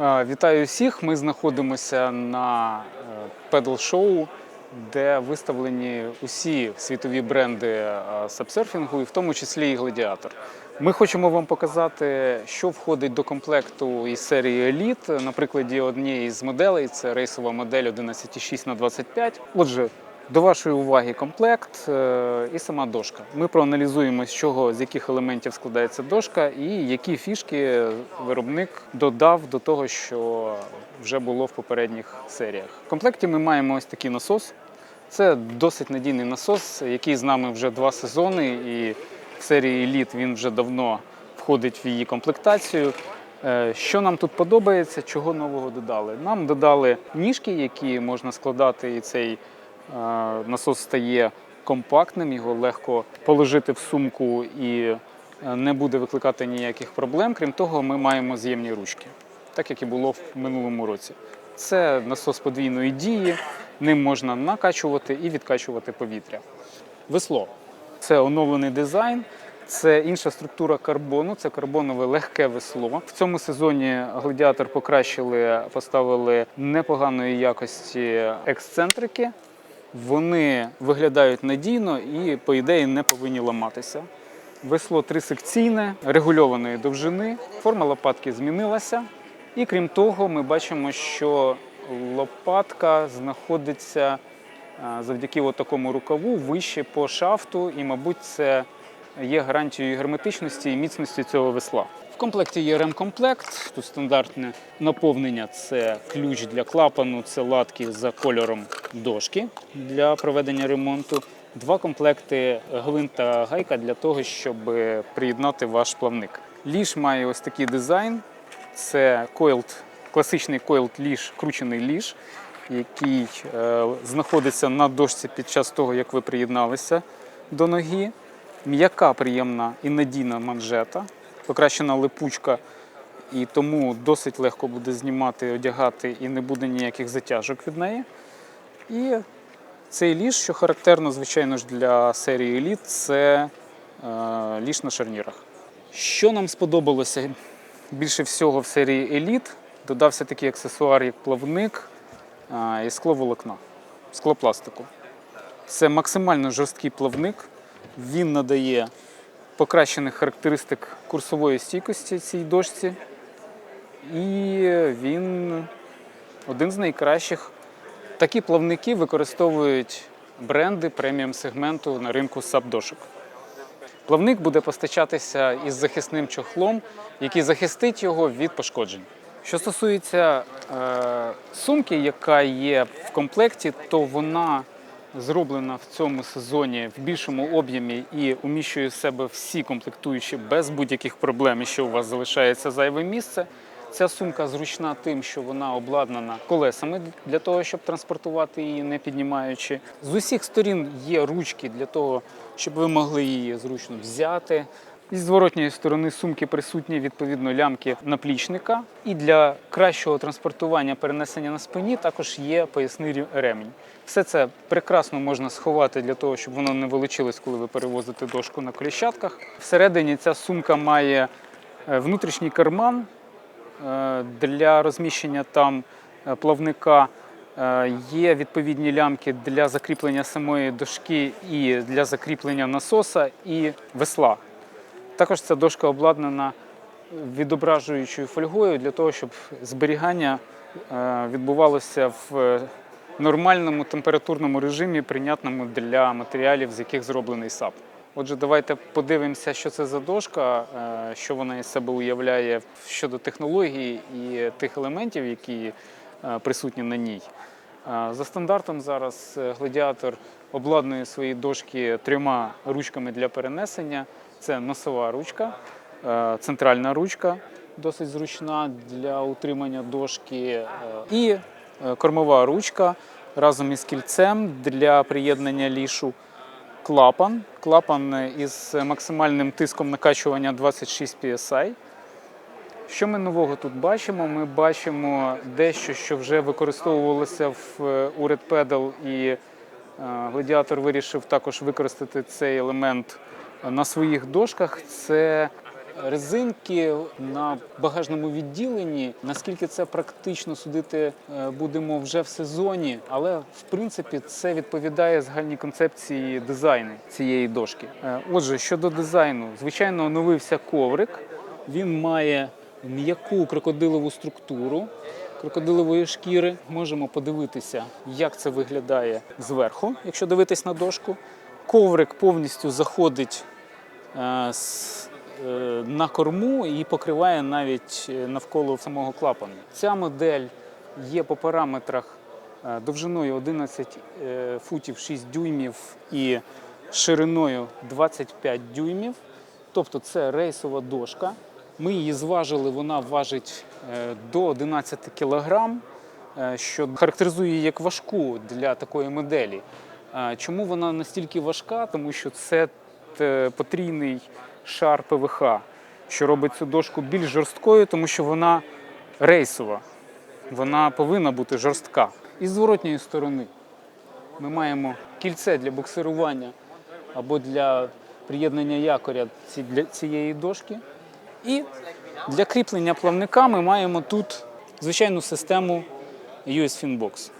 Е, Вітаю всіх! Ми знаходимося на педал-шоу, де виставлені усі світові бренди е, сапсерфінгу, і в тому числі і гладіатор. Ми хочемо вам показати, що входить до комплекту із серії Elite. На прикладі однієї з моделей це рейсова модель 11,6 на 25. Отже, до вашої уваги комплект е, і сама дошка. Ми проаналізуємо, з чого з яких елементів складається дошка, і які фішки виробник додав до того, що вже було в попередніх серіях. В комплекті ми маємо ось такий насос. Це досить надійний насос, який з нами вже два сезони, і в серії Elite він вже давно входить в її комплектацію. Е, Що нам тут подобається, чого нового додали? Нам додали ніжки, які можна складати, і цей насос стає компактним, його легко положити в сумку і е, не буде викликати ніяких проблем. Крім того, ми маємо з'ємні ручки, так як і було в минулому році. Це насос подвійної дії, ним можна накачувати і відкачувати повітря. Весло це оновлений дизайн, це інша структура карбону, це карбонове легке весло. В цьому сезоні гладіатор покращили, поставили непоганої якості ексцентрики. Вони виглядають надійно і, по ідеї, не повинні ламатися. Весло трисекційне, регульованої довжини, форма лопатки змінилася. І крім того, ми бачимо, що лопатка знаходиться завдяки от такому рукаву вище по шафту, і, мабуть, це є гарантією герметичності і міцності цього весла. В комплекті є ремкомплект. Тут стандартне наповнення це ключ для клапану, це латки за кольором дошки для проведення ремонту. Два комплекти гвинт та гайка для того, щоб приєднати ваш плавник. Ліж має ось такий дизайн. Це койлд, класичний койлд ліж, кручений ліж, який е, знаходиться на дошці під час того, як ви приєдналися до ноги. М'яка, приємна і надійна манжета, покращена липучка, і тому досить легко буде знімати, одягати і не буде ніяких затяжок від неї. І цей ліж, що характерно, звичайно ж, для серії Elite, це е, ліж на шарнірах. Що нам сподобалося більше всього в серії Elite, додався такий аксесуар, як плавник а, і скловолокна, склопластику. Це максимально жорсткий плавник. Він надає покращених характеристик курсової стійкості цій дошці. І він один з найкращих. Такі плавники використовують бренди преміум сегменту на ринку сабдошок. Плавник буде постачатися із захисним чохлом, який захистить його від пошкоджень. Що стосується е, сумки, яка є в комплекті, то вона зроблена в цьому сезоні в більшому об'ємі і уміщує в себе всі комплектуючі без будь-яких проблем, що у вас залишається зайве місце. Ця сумка зручна тим, що вона обладнана колесами для того, щоб транспортувати її, не піднімаючи. З усіх сторін є ручки для того, щоб ви могли її зручно взяти. Із зворотньої сторони сумки присутні відповідно лямки наплічника. І для кращого транспортування перенесення на спині також є поясний ремінь. Все це прекрасно можна сховати для того, щоб воно не вилучилось, коли ви перевозите дошку на коліщатках. Всередині ця сумка має е, внутрішній карман е, для розміщення там е, плавника. Є відповідні лямки для закріплення самої дошки і для закріплення насоса і весла. Також ця дошка обладнана відображуючою фольгою для того, щоб зберігання е, відбувалося в нормальному температурному режимі, прийнятному для матеріалів, з яких зроблений САП. Отже, давайте подивимося, що це за дошка, е, що вона із себе уявляє щодо технології і тих елементів, які е, присутні на ній. За стандартом зараз гладіатор обладнує свої дошки трьома ручками для перенесення. Це носова ручка, е, центральна ручка, досить зручна для утримання дошки, е, і е, кормова ручка разом із кільцем для приєднання лішу. Клапан. Клапан із максимальним тиском накачування 26 PSI. Що ми нового тут бачимо? Ми бачимо дещо, що вже використовувалося в Red Pedal, і гладіатор вирішив також використати цей елемент на своїх дошках. Це резинки на багажному відділенні. Наскільки це практично судити е, будемо вже в сезоні, але в принципі це відповідає загальній концепції дизайну цієї дошки. Е, Отже, щодо дизайну, звичайно, оновився коврик. Він має м'яку крокодилову структуру крокодилової шкіри. Можемо подивитися, як це виглядає зверху, якщо дивитись на дошку. Коврик повністю заходить на корму і покриває навіть е, навколо самого клапану. Ця модель є по параметрах е, довжиною 11 е, футів 6 дюймів і шириною 25 дюймів. Тобто це рейсова дошка. Ми її зважили, вона важить е, до 11 кілограм, е, що характеризує її як важку для такої моделі. Е, Чому вона настільки важка? Тому що це е, потрійний шар ПВХ, що робить цю дошку більш жорсткою, тому що вона рейсова. Вона повинна бути жорстка. І з зворотньої сторони ми маємо кільце для буксирування або для приєднання якоря для цієї дошки. І для кріплення плавника ми маємо тут звичайну систему US Finbox.